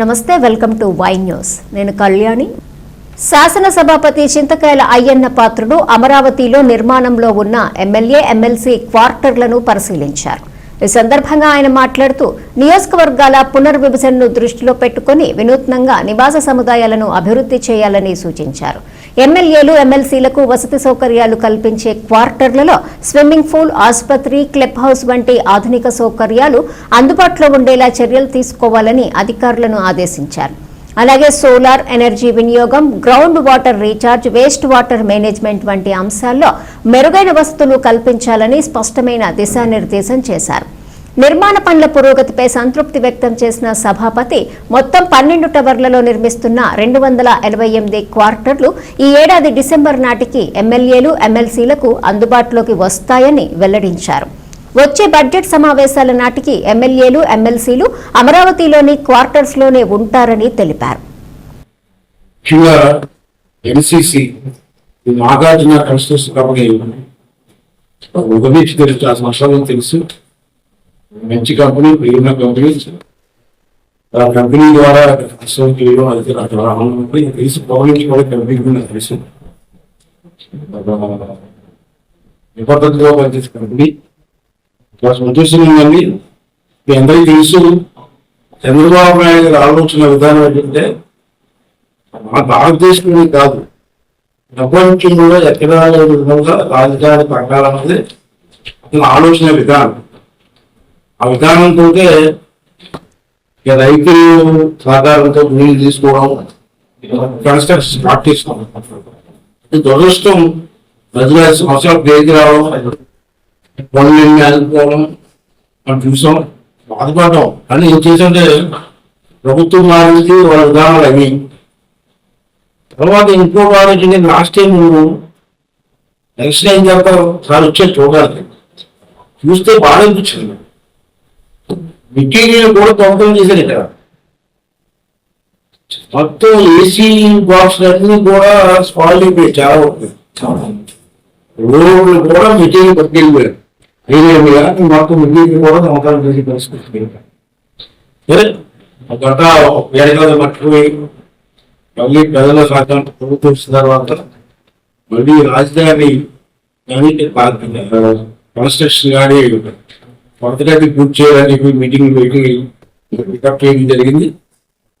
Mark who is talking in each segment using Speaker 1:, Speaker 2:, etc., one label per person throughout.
Speaker 1: నమస్తే welcome to Y news. నేను కళ్యాణి. శాసనసభాపతి చింతకాయల అయ్యన్న పాత్రుడు అమరావతిలో నిర్మాణంలో ఉన్న ఎమ్మెల్యే ఎమ్మెల్సీ క్వార్టర్లను పరిశీలించారు. ఈ సందర్భంగా ఆయన మాట్లాడుతూ నియోజకవర్గాల పునర్విభజనను దృష్టిలో పెట్టుకుని వినూత్నంగా నివాస సముదాయాలను అభివృద్ధి చేయాలని సూచించారు. ఎమ్మెల్యేలు ఎమ్మెల్సీలకు వసతి సౌకర్యాలు కల్పించే క్వార్టర్లలో స్విమ్మింగ్ పూల్ ఆసుపత్రి క్లబ్ హౌస్ వంటి ఆధునిక సౌకర్యాలు అందుబాటులో ఉండేలా చర్యలు తీసుకోవాలని అధికారులను ఆదేశించారు. అలాగే సోలార్ ఎనర్జీ వినియోగం ground water recharge waste water management వంటి అంశాల్లో మెరుగైన వసతులు కల్పించాలని స్పష్టమైన దిశానిర్దేశం చేశారు. నిర్మాణ పనుల పురోగతిపై సంతృప్తి వ్యక్తం చేసిన సభాపతి మొత్తం పన్నెండు టవర్లలో నిర్మిస్తున్న రెండు వందల ఎనభై ఎనిమిది క్వార్టర్లు ఈ ఏడాది డిసెంబర్ నాటికి ఎమ్మెల్యేలు ఎమ్మెల్సీలకు అందుబాటులోకి వస్తాయని వెల్లడించారు. వచ్చే బడ్జెట్ సమావేశాల నాటికి ఎమ్మెల్యేలు ఎమ్మెల్సీలు అమరావతిలోని క్వార్టర్స్లోనే ఉంటారని తెలిపారు.
Speaker 2: ఎన్సిసి నాగార్జున కన్స్టిట్యూషన్ కంపెనీ ఉపయోగించి తెలుసు ఆ సంవత్సరాలు తెలుసు. మంచి కంపెనీ ప్రియమైన కంపెనీ. ఆ కంపెనీ ద్వారా కన్స్ట్రక్షన్ అది అక్కడ రావడం తెలుసు. పౌరించి కూడా కంపెనీ గురించి తెలుసు. నిబద్ధతగా పనిచేసే కంపెనీ. చాలా సంతోషంగా మీ అందరికీ తెలుసు. చంద్రబాబు నాయుడు గారు ఆలోచన విధానం ఏంటంటే మన భారతదేశంలో కాదు ప్రపంచంలో ఎక్కడ లేని విధంగా రాజధాని పెట్టాలన్నది అతని ఆలోచన విధానం. ఆ విధానంతో రైతులు సహకారంతో నీళ్ళు తీసుకోవడం కన్స్ట్రక్షన్ స్టార్ట్ చేసుకోవడం దురదృష్టం ప్రజల సంవత్సరాలు పేరుకి రావడం పనులు ఆగిపోవడం మనం చూసాం బాధపడడం. కానీ ఏం చేసంటే ప్రభుత్వం మారించి వాళ్ళ విధానాలు అవి తర్వాత ఇంకో ఆలోచన లాస్ట్ టైం నువ్వు నెక్స్ట్ ఏం తర్వాత సార్ వచ్చే చూడాలి. చూస్తే బాధ అనిపించింది. మెటీరియల్ కూడా దొంగతనం చేశారు ఇక్కడ. మొత్తం ఏసీ బాక్స్ అన్ని కూడా స్పాయిల్ అయిపోయాయి చాలా రోడ్లు కూడా మెటీరియల్ పట్టుకెళ్ళిపోయారు. ఏరియా మీద మొత్తం మెటీరియల్ కూడా సంవత్సరం చేసి పరిస్థితి గత ఒక గంట మట్టుకుపోయి మళ్ళీ ప్రజల సహకారం ప్రభుత్వం వచ్చిన తర్వాత మళ్ళీ రాజధాని కన్స్ట్రక్షన్ కానీ కొత్తగా పూర్తి చేయడానికి మీటింగ్ మీటింగ్ పికప్ చేయడం జరిగింది.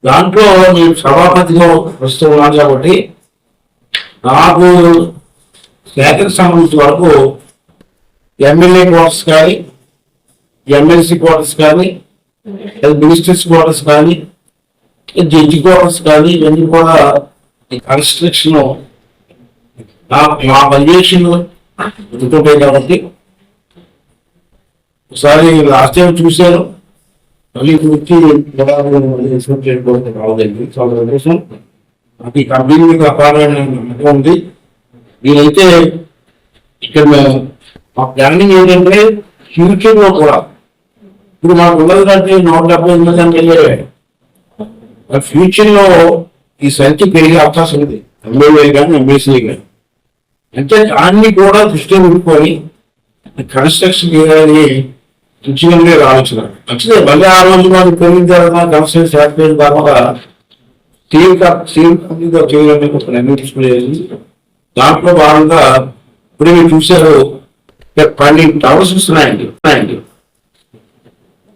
Speaker 2: దాంట్లో నేను సభాపతిలో ప్రస్తుతం ఉన్నాను కాబట్టి నాకు శాఖకు సంబంధించిన వరకు ఎమ్మెల్యే క్వార్టర్స్ కానీ ఎమ్మెల్సీ క్వార్టర్స్ కానీ మినిస్టర్స్ క్వార్టర్స్ కానీ జడ్జి క్వార్టర్స్ కానీ ఇవన్నీ కూడా ఈ కన్స్ట్రక్షన్ నా మా పర్యవేక్షణ కాబట్టి ఒకసారి లాస్ట్ టైం చూశాను. మళ్ళీ వచ్చి రావదండి చాలా సంతోషం. నాకు ఈ కంపెనీ మీద అపారమైన ఉంది. నేనైతే ఇక్కడ మా ప్లానింగ్ ఏంటంటే ఫ్యూచర్లో కూడా ఇప్పుడు మాకు ఉన్నది కంటే నూట డెబ్బై ఎనిమిది ఎమ్మెల్యే ఫ్యూచర్లో ఈ సంఖ్య పెరిగే అవకాశం ఉంది. ఎమ్మెల్యే కానీ ఎమ్మెల్సీ కానీ అంటే దాన్ని కూడా దృష్టిలో పెట్టుకొని కన్స్ట్రక్షన్ చేయాలని మంచిగా ఆలోచన మంచిదే మళ్ళీ ఆ రోజు మనం పెరిగిన తర్వాత కన్స్ట్రక్షన్ స్టార్ట్ చేసిన తర్వాత స్టీల్ కంపెనీతో చేయాలని ఒక నిర్ణయం తీసుకునేది దాంట్లో భాగంగా ఇప్పుడు మీరు చూశారు పన్నెండు టవర్స్ వస్తున్నాయండి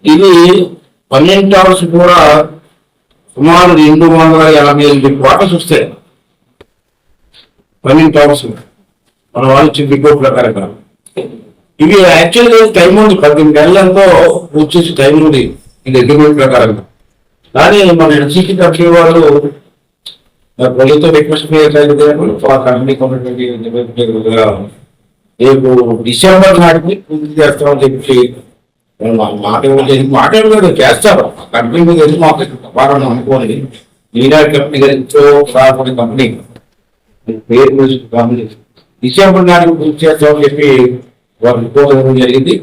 Speaker 2: ఇది పన్నెండు టవర్స్ కూడా సుమారు రెండు వందల యాభై ఎనిమిది క్వార్టర్స్ వస్తాయి. పన్నెండు టవర్స్. మన వాళ్ళు ఇచ్చిన రిపోర్ట్ ప్రకారంగా ఇవి యాక్చువల్గా టైం ఉంది. పద్దెనిమిది నెలలతో వచ్చేసి టైం ఉంది. ఇది అగ్రిమెంట్ ప్రకారంగా కానీ మన ఎన్సీకి కంపెనీ వాళ్ళు ప్రభుత్వం రిక్వెస్ట్ కంపెనీ కొన్నటువంటి రేపు డిసెంబర్ నాటికి పూర్తి చేస్తామని చెప్పి మా- మాట మాట ఇవ్వలేదు. చేస్తారు కంపెనీ మీద వెళ్ళి మాకు వ్యాపారం అనుకోని ఈనాడు కంపెనీ గారి ఎంతో కంపెనీ. పేరు కంపెనీ. డిసెంబర్ నాటికి పూర్తి చేస్తామని చెప్పి వారు రిపోర్ట్ జరిగింది.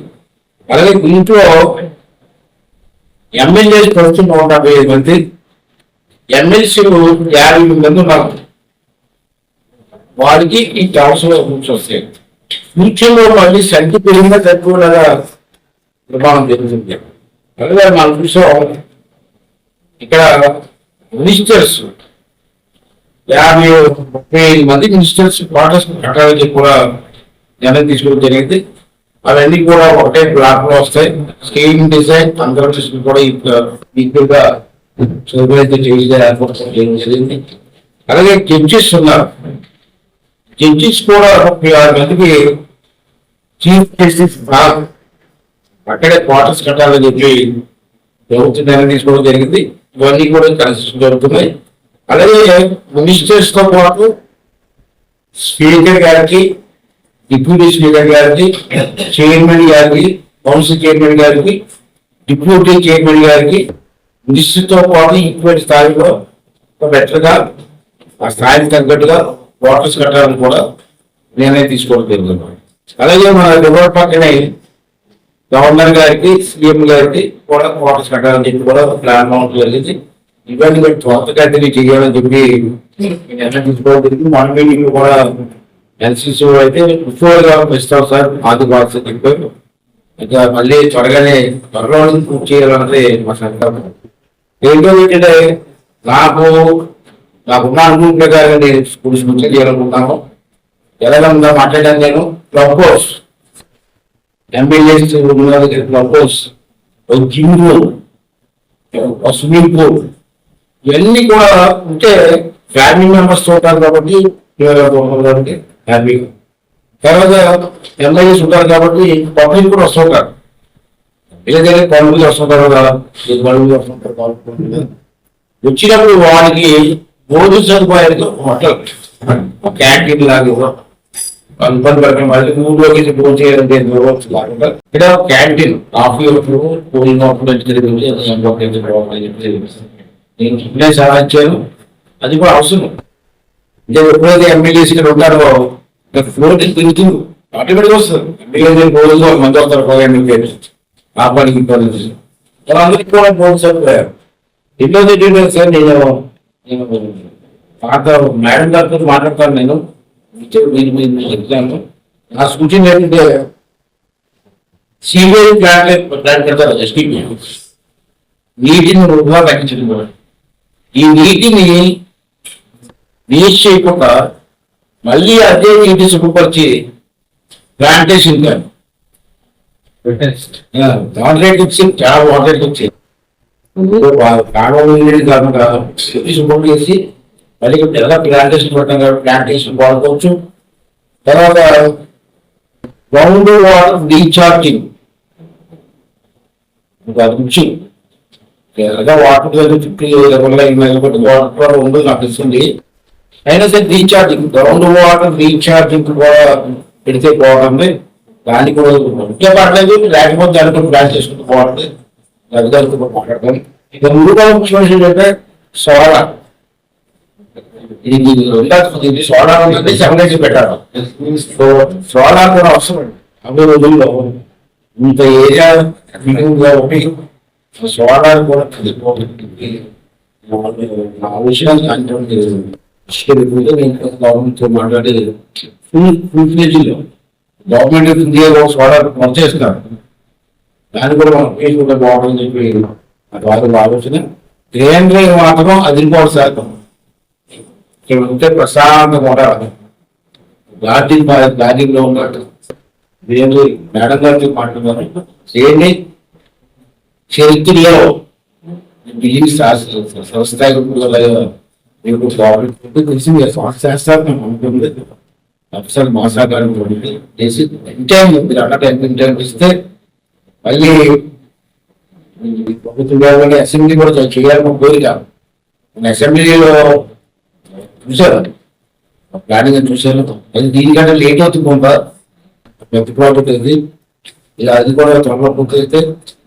Speaker 2: అలాగే దీంట్లో ఎమ్మెల్యే ప్రస్తుతం నూట యాభై ఐదు మంది ఎమ్మెల్సీలు యాభై మంది ఉన్నారు. వారికి ఈ టవర్స్లో రూమ్స్ వస్తాయి. ఫ్యూచర్ మళ్ళీ సంఖ్య పెరిగినా తక్కువగా నిర్మాణం జరుగుతుంది. అలాగే మనం చూసాం ఇక్కడ మినిస్టర్స్ యాభై ముప్పై ఐదు మంది మినిస్టర్స్ క్వార్టర్స్ కట్టాలని కూడా నిర్ణయం తీసుకోవడం జరిగింది? అవన్నీ కూడా ఒకటే బ్లాక్లో వస్తాయి. స్కీమ్ డిజైన్ అందరం కూడా ఈక్వల్గా సులభమైతే జరిగింది. అలాగే జడ్జెస్ ఉన్నారు. జడ్జెస్ కూడా ముప్పై ఆరు మందికి చీఫ్ జస్టిస్ అక్కడే క్వార్టర్స్ కట్టాలని చెప్పి ప్రభుత్వం నిర్ణయం తీసుకోవడం జరిగింది. ఇవన్నీ కూడా కన్స్ట్రక్షన్ జరుగుతున్నాయి. అలాగే మినిస్టర్స్తో పాటు స్పీకర్ గారికి డిప్యూటీ స్పీకర్ గారికి చైర్మన్ గారికి కౌన్సిల్ చైర్మన్ గారికి డిప్యూటీ చైర్మన్ గారికి మినిస్టర్తో పాటు ఈక్వల్ స్థాయిలో ఒక better గా ఆ స్థాయికి తగ్గట్టుగా క్వార్టర్స్ కట్టాలని కూడా నిర్ణయం తీసుకోవడం జరిగింది అలాగే మన రివర్ పక్కనే గవర్నర్ గారికి సీఎం గారికి కూడా క్వార్టర్స్ కట్టాలని చెప్పి కూడా ప్లాన్ అవడం జరిగింది ఇవన్నీ కూడా త్వరత గతిని చేయాలని చెప్పి నిర్ణయం తీసుకోవడం జరిగింది మన మీటింగ్ కూడా ఎన్సీసీ అయితే బిఫోర్ ఇస్తాం సార్ ఆది బాక్స్ చెప్పారు. ఇంకా మళ్ళీ త్వరగానే త్వరలో పూర్తి చేయాలన్నది మా సంకల్పం. ఏంటో ఏంటంటే నాకు నాకున్న అనుభవం ప్రకారం నేను స్కూల్స్ ముందు చేయాలనుకుంటాను ఎలాగంగా మాట్లాడాను నేను. ప్రపోజ్ ఎమ్మెల్యేస్ ప్రపోజ్ ఒక జిమ్ ఒక స్విమ్మింగ్ పూల్ ఇవన్నీ కూడా ఉంటే ఫ్యామిలీ మెంబర్స్తో ఉంటారు కాబట్టి కాబట్టి హ్యాపీ తర్వాత ఎంఐఎస్ ఉంటారు కాబట్టి పబ్లిక్ కూడా వస్తుంటారు ఏదైనా పనులు వస్తుంటారు కదా. పనులు వస్తుంటారు కాబట్టి వచ్చినప్పుడు వారికి భోజన సదుపాయాలు హోటల్ క్యాంటీన్ లాగా ఇబ్బంది పడకుండా వాళ్ళకి ఊళ్ళోకి భోజనం చేయాలంటే దూరం కాకుండా ఇక్కడ క్యాంటీన్. కాఫీ ఒకటి కూలింగ్ ఒకటి నేను ఇప్పుడే సలహా అది కూడా అవసరం. అంటే ఎప్పుడైతే ఎమ్మెల్యేస్ ఇక్కడ ఉంటారో ఫోన్ తిరుగుతుంది ఆటోమేటిక్ వస్తుంది ఎమ్మెల్యే రోజు ఒక మంది వస్తారు ఒక ఎమ్మెల్యే ఆ పనికి ఈ కూడా సరిపోయారు రెండోది సార్ నేను పాత మేడం గారితో మాట్లాడతాను నేను. మీరు చెప్తాను నా సూచన ఏంటంటే సీవరేజ్ ప్లాంట్ ప్లాన్ పెడతారు ఎస్టీపీ నీటిని వృధా తగ్గించడం ఈ నీటిని వేస్ట్ చేయకుండా మళ్ళీ అదే నీటి శుభ్రపరిచి ప్లాంటేషన్ కానీ వాటర్ రేట్ వచ్చి చాలా వాటర్ రేట్ వచ్చి కాలువ నీళ్ళు కాకుండా శుద్ధి శుభ్రం చేసి మళ్ళీ ఎలా ప్లాంటేషన్ పెట్టాం కాబట్టి ప్లాంటేషన్ వాడుకోవచ్చు. తర్వాత గ్రౌండ్ వాటర్ రీఛార్జింగ్ అది ముఖ్యం ఎలాగా వాటర్ దగ్గర చుట్టూ వాటర్ కూడా ఉండదు నాకు తెలిసింది. అయినా సరే రీఛార్జింగ్ గ్రౌండ్ వాటర్ రీఛార్జింగ్ కూడా పెడితే బాగుంటుంది. దానికి కూడా ముఖ్య పర్లేదు. లేకపోతే దాన్ని కూడా ప్లాన్ చేసుకుంటే బాగుంటుంది. అది మాట్లాడతాం ఇక మూడో ముఖ్యమైన ఏంటంటే సోలార్ ఇది ఇది సోలార్ ఉంటుంది కూడా అవసరం అన్ని రోజుల్లో ఇంత ఏరియా ఒకటి సోలార్ కూడా తెలిపోతుంది నా విషయాన్ని అంటే గవర్నమెంట్ మాట్లాడి ఫుల్ ఫుల్ ఫ్లెజ్లో గవర్నమెంట్ ఆఫ్ ఇండియా వర్క్ చేస్తున్నారు. దాన్ని కూడా మనం చేసుకుంటే బాగుంటుందని చెప్పి అది వాళ్ళ ఆలోచన. కేంద్రం మాత్రం అదిరిపోవడం శాతం ఇక్కడ ఉంటే ప్రశాంతంగా ఉండాలి. గార్డెన్ గార్డెన్లో ఉన్నట్టు. నేను మేడం గారితో మాట్లాడుతున్నాను. చేయండి చరిత్రలో బిల్డింగ్ సంస్థ మీకు గవర్నమెంట్ తెలిసి మీరు చేస్తారు నేను అనుకుంది అఫ్సర్ మాసాగారం చేసి టైం మీరు టైం ఇస్తే మళ్ళీ ప్రభుత్వం అసెంబ్లీ కూడా చేయాలని కోరిక. అసెంబ్లీలో చూసారు ప్లానింగ్ చూశాను అది దీనికంటే లేట్ అవుతుంది పెద్ద ప్రాజెక్ట్ ఇది. ఇలా అది కూడా త్వరలో పూర్తయితే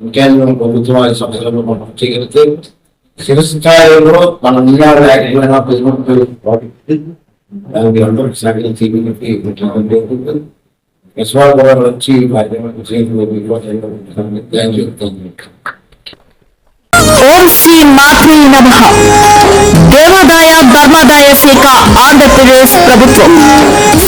Speaker 2: ఇంకా ప్రభుత్వం ఐదు సంవత్సరాలు మనం చేయగలిగితే శిరస్థాయిలో మన నిజాలు యాక్టివ్ ప్రాజెక్ట్ దానికి అందరూ సహకరించి యశ్వాల్ కూడా వచ్చి కార్యక్రమం చేయడం థ్యాంక్ యూ థ్యాంక్ యూ
Speaker 3: ఓం శ్రీ మాత్రే నమ దేవాదాయ ధర్మాదాయ శాఖ ఆంధ్రప్రదేశ్ ప్రభుత్వం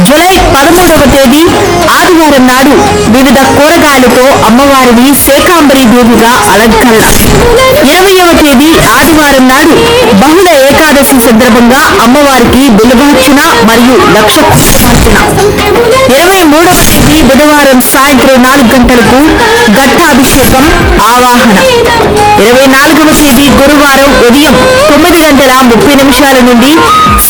Speaker 3: జూలై పదమూడవ తేదీ ఆదివారం నాడు వివిధ కూరగాయలతో అమ్మవారిని శేఖాంబరి దేవిగా అలంకరణ. ఇరవయవ తేదీ ఆదివారం నాడు బహుళ ఏకాదశి సందర్భంగా అమ్మవారికి బిల్వార్చన మరియు లక్ష కుంకుమార్చన ఇరవై మూడవ తేదీ బుధవారం సాయంత్రం నాలుగు గంటలకు ఘట్టాభిషేకం ఆవాహన. ఇరవై నాలుగవ తేదీ గురువారం ఉదయం తొమ్మిది గంటల ముప్పై నిమిషాల నుండి